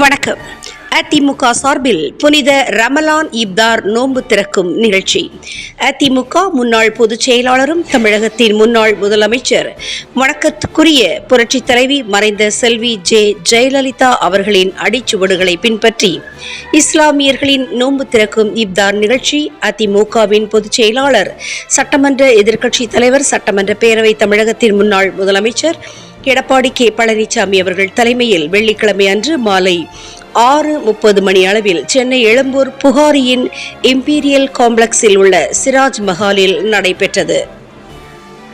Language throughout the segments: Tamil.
வணக்கம். அதிமுக சார்பில் புனித ரமலான் இப்தார் நோன்பு திறக்கும் நிகழ்ச்சி. அதிமுக முன்னாள் பொதுச் செயலாளரும் தமிழகத்தின் முன்னாள் முதலமைச்சர் வணக்கத்துக்குரிய புரட்சித் தலைவி மறைந்த செல்வி ஜே ஜெயலலிதா அவர்களின் அடிச்சுவடுகளை பின்பற்றி இஸ்லாமியர்களின் நோன்பு திறக்கும் இப்தார் நிகழ்ச்சி அதிமுகவின் பொதுச் செயலாளர் சட்டமன்ற எதிர்க்கட்சித் தலைவர் சட்டமன்ற பேரவை தமிழகத்தின் முன்னாள் முதலமைச்சர் எடப்பாடி கே. பழனிசாமி அவர்கள் தலைமையில் வெள்ளிக்கிழமை அன்று மாலை ஆறு முப்பது மணி அளவில் சென்னை எழும்பூர் புகாரியின் இம்பீரியல் காம்ப்ளெக்ஸில் உள்ள சிராஜ் மஹாலில் நடைபெற்றது.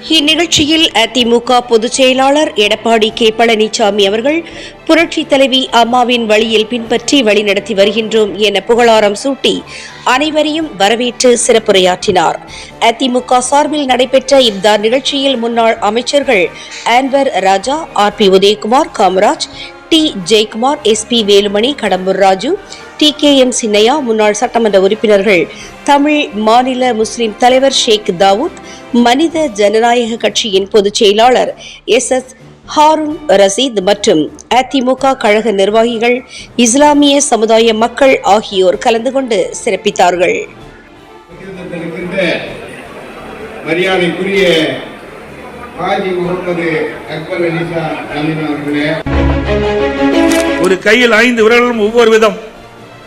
இந்நிகழ்ச்சியில் அதிமுக பொதுச் செயலாளர் எடப்பாடி கே பழனிசாமி அவர்கள் புரட்சி தலைவி அம்மாவின் வழியில் பின்பற்றி வழிநடத்தி வருகின்றோம் என புகழாரம் சூட்டி அனைவரையும் வரவேற்று சிறப்புரையாற்றினார். அதிமுக சார்பில் நடைபெற்ற இப்தார் நிகழ்ச்சியில் முன்னாள் அமைச்சர்கள் Anwar Raja R B Udhayakumar Kamaraj D Jayakumar S P Velumani Kadambur Raju T K M Chinnaiah முன்னாள் சட்டமன்ற உறுப்பினர்கள் தமிழ் மாநில முஸ்லிம் தலைவர் ஷேக் தாவூத் மனித ஜனநாயக கட்சியின் பொதுச் செயலாளர் எஸ் எஸ் ஹாரூன் ரசீத் மற்றும் அதிமுக கழக நிர்வாகிகள் இஸ்லாமிய சமுதாய மக்கள் ஆகியோர் கலந்து கொண்டு சிறப்பித்தார்கள். இருக்கின்ற மரியாதைக்குரிய ஹாஜி முகமது அக்பர் அலிசா அலின் அவர்களே. ஒரு கையில் ஐந்து விரல்களும் ஒவ்வொரு விதம்.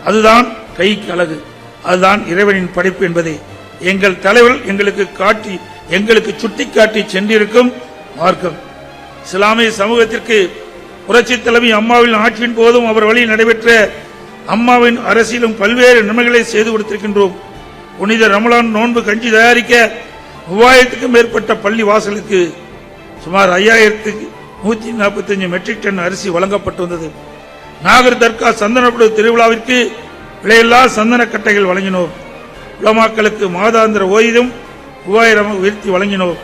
அதுதான் கைக்கு அழகு. அதுதான் இறைவனின் படைப்பு என்பதை. எங்கள் தலைவர் எங்களுக்கு காட்டி எங்களுக்கு சுட்டிக்காட்டி சென்றிருக்கும் மார்க்கம். இஸ்லாமிய சமூகத்திற்கு புரட்சி தலைவி அம்மாவின் ஆட்சியின் போதும் அவர் வழியில் நடைபெற்ற அம்மாவின் அரசியலும் பல்வேறு நன்மைகளை செய்து கொடுத்திருக்கின்றோம். புனித ரமலான் நோன்பு கஞ்சி தயாரிக்க மூவாயிரத்துக்கும் மேற்பட்ட பள்ளி வாசலுக்கு சுமார் ஐயாயிரத்துக்கு நூத்தி நாற்பத்தஞ்சு மெட்ரிக் டன் அரிசி வழங்கப்பட்டு வந்தது. நாகர் தர்கா சந்தனப்படு திருவிழாவிற்கு விலையில்லா சந்தன கட்டைகள் வழங்கினோம். உலமாக்களுக்கு மாதாந்திர ஓய்வும் மூவாயிரம் உயர்த்தி வழங்கினோம்.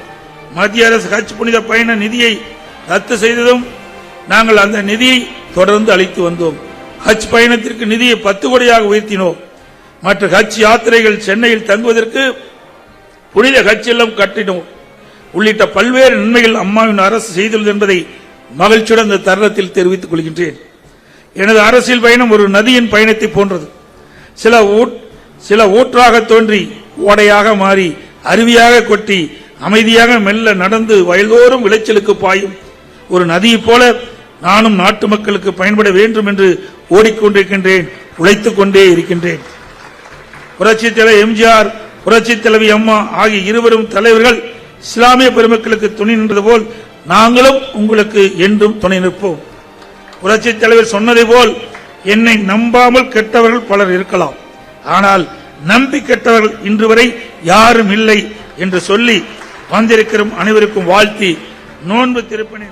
மத்திய அரசு ஹஜ் புனித பயண நிதியை ரத்து செய்ததும் நாங்கள் அந்த நிதியை தொடர்ந்து அளித்து வந்தோம். ஹஜ் பயணத்திற்கு நிதியை பத்து கோடியாக உயர்த்தினோம். மற்ற ஹஜ் யாத்திரைகள் சென்னையில் தங்குவதற்கு புனித ஹஜ் இல்லம் கட்டினோம். உள்ளிட்ட பல்வேறு நன்மைகள் அம்மாவின் அரசு செய்துள்ளது என்பதை மகிழ்ச்சியுடன் இந்த தருணத்தில் தெரிவித்துக் கொள்கின்றேன். எனது அரசியல் பயணம் ஒரு நதியின் பயணத்தை போன்றது. சில சில ஊற்றாக தோன்றி ஓடையாக மாறி அருவியாக கொட்டி அமைதியாக மெல்ல நடந்து வயல்தோறும் விளைச்சலுக்கு பாயும் ஒரு நதியைப் போல நானும் நாட்டு மக்களுக்கு பயன்பட வேண்டும் என்று ஓடிக்கொண்டிருக்கின்றேன் உழைத்துக் கொண்டே இருக்கின்றேன். புரட்சி தலைவர் எம்ஜிஆர் புரட்சி தலைவி அம்மா ஆகிய இருவரும் தலைவர்கள் இஸ்லாமிய பெருமக்களுக்கு துணை நின்றது போல் நாங்களும் உங்களுக்கு என்றும் துணை நிற்போம். புரட்சி தலைவர் சொன்னதை போல் என்னை நம்பாமல் கெட்டவர்கள் பலர் இருக்கலாம். ஆனால் நம்பி கெட்டவர்கள் இன்று வரை யாரும் இல்லை என்று சொல்லி வந்திருக்கிற அனைவருக்கும் வாழ்த்தி நோன்பு திருப்பணி